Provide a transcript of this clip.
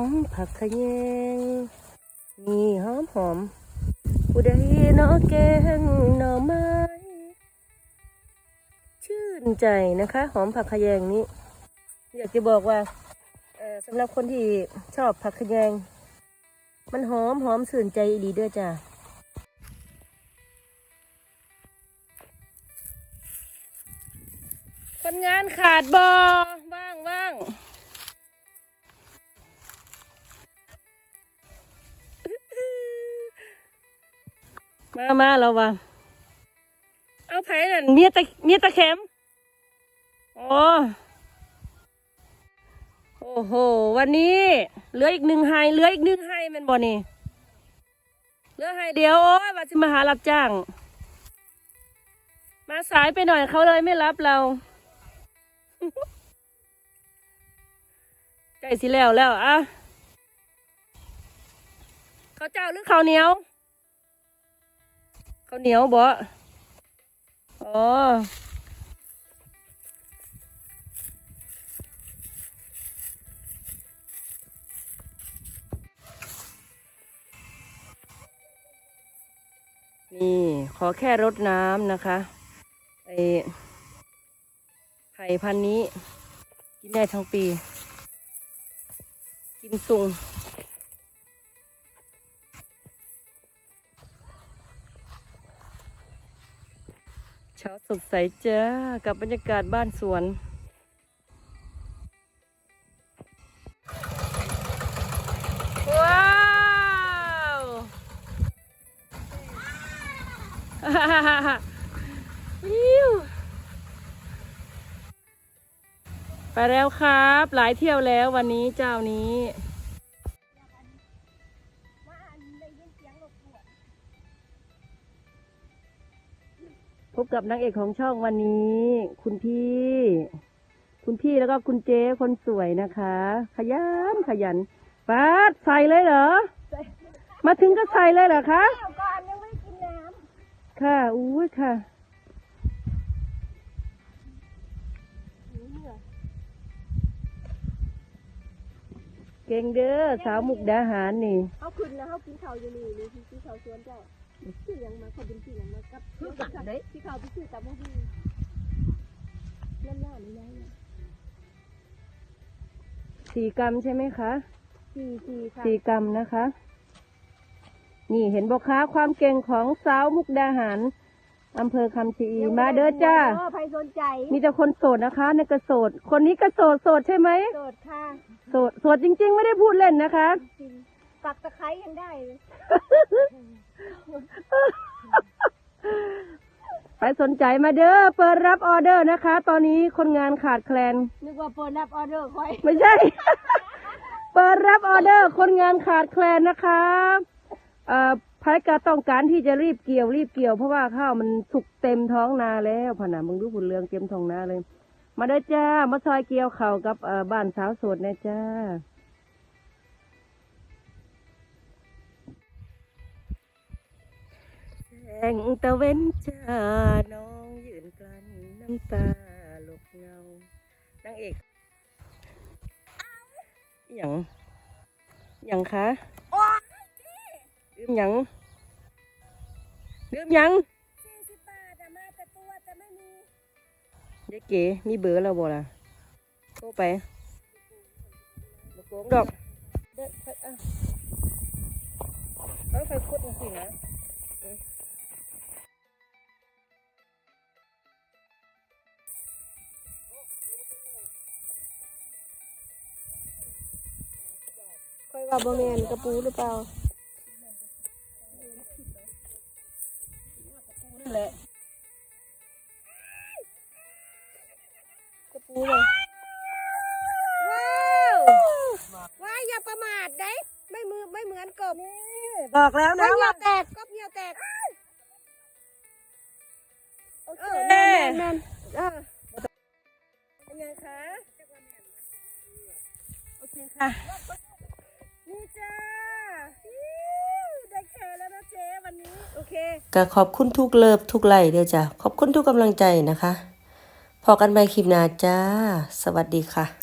มผักขยงมีหอมหอมผู้ใดเนอแกงหน่อไม้ ชื่นใจนะคะ หอมผักขยงนี้ อยากจะบอกว่าสำหรับคนที่ชอบผักขยง มันหอมหอมสื่นใจดีเด้อจ้ะคนงานขาดบอ มามาเราว่าเอาไผ่นั่นเมียตะเมียตะเข็มโอ้โอ้โห วันนี้เหลืออีกหนึ่งไฮเหลืออีกหนึ่งไฮแมันบ่นี่เหลือไฮเดียวโอ้ยว่าจะมาหารับจ้าง มาสายไปหน่อยเขาเลยไม่รับเราใจสิแล้วแล้วอะเขาเจ้าหรือเขาเหนียว ข้าวเหนียวบ่อ๋อนี่ขอแค่รดน้ำนะคะไอไผ่พันนี้ กินได้ทั้งปี กิมซุง เช้าสดใสจ้ากับบรรยากาศบ้านสวนว้าววิวไปแล้วครับ หลายเที่ยวแล้ววันนี้เจ้านี้ พบกับนางเอกของช่องวันนี้ คุณพี่ คุณพี่แล้วก็คุณเจ๊คนสวยนะคะ ขยันขยันป้าดใส่เลยเหรอ มาถึงก็ใส่เลยเหรอคะเดี๋ยวก่อนยังไม่ได้กินน้ค่ะอู้ยค่ะเก่งเด้อสาวมุกดาหารนี่ำเขาขึ้นแล้วเขากินข้าวอยู่นี่นี่ที่ที่เขาชวนเจ้า ชื่อหยังมาเขาเป็นชื่อหยังมากับคือกันเด้ ที่เขาไปชื่อกับพวกพี่นั่นน่าหรือยังเนี่ยสี่กรรมใช่ไหมคะ สี่สี่ค่ะสี่กรรมนะคะ นี่เห็นบอกค้าความเก่งของสาวมุกดาหารอำเภอคำชะอีมาเด้อจ้า เออใครสนใจมีแต่คนโสดนะคะในกระโสด คนนี้ก็โสดโสดใช่ไหม โสดค่ะโสดโสดจริง ๆ ไม่ได้พูดเล่นนะคะ จริง ปักตะไคร้ยังได้เลยไปสนใจมาเด้อเปิดรับออเดอร์นะคะ ตอนนี้คนงานขาดแคลน นึกว่าเปิดรับออเดอร์ค่อยไม่ใช่ เปิดรับออเดอร์ คนงานขาดแคลนนะคะเอ่อภายกาต้องการที่จะรีบเกี่ยวรีบเกี่ยวเพราะว่าข้าวมันสุกเต็มท้องนาแล้วผนะมึงดูผุนเรืองเต็มท้องนาเลย มาได้อจ้ามาซอยเกี่ยวเข่าวกับเอ่อบ้านสาวโสดนะจ้า แสงตะเว้นจ้าน้องยืนกลั้นน้ำตาหลบเงานางเอกอหย่างอหย่างคะลืมหยังลืมหยังสี่สิบบาทแต่มาแต่ตัวจะไม่มียายเก๋มีเบอร์เราบ่ล่ะโทรไปบโกงดอกเด้อค่อยอะเอาไปคุดจริงๆนะ ว่าบ่แมนกระปูหรือเปล่านั่นแหละกระปูเลยว้าวว้ายอย่าประมาทได้ไม่มือไม่เหมือนกบบอกแล้วกนะบเหนียว่าวแตกกบเหนียวแตกโอเคเออแมนแมนแมนเออเป็นไงคะโอเคค่ะ ก็ขอบคุณทุกเลิฟทุกไลค์เด้อจ้ะ ขอบคุณทุกกำลังใจนะคะ พอกันใหม่คลิปหน้าจ้า สวัสดีค่ะ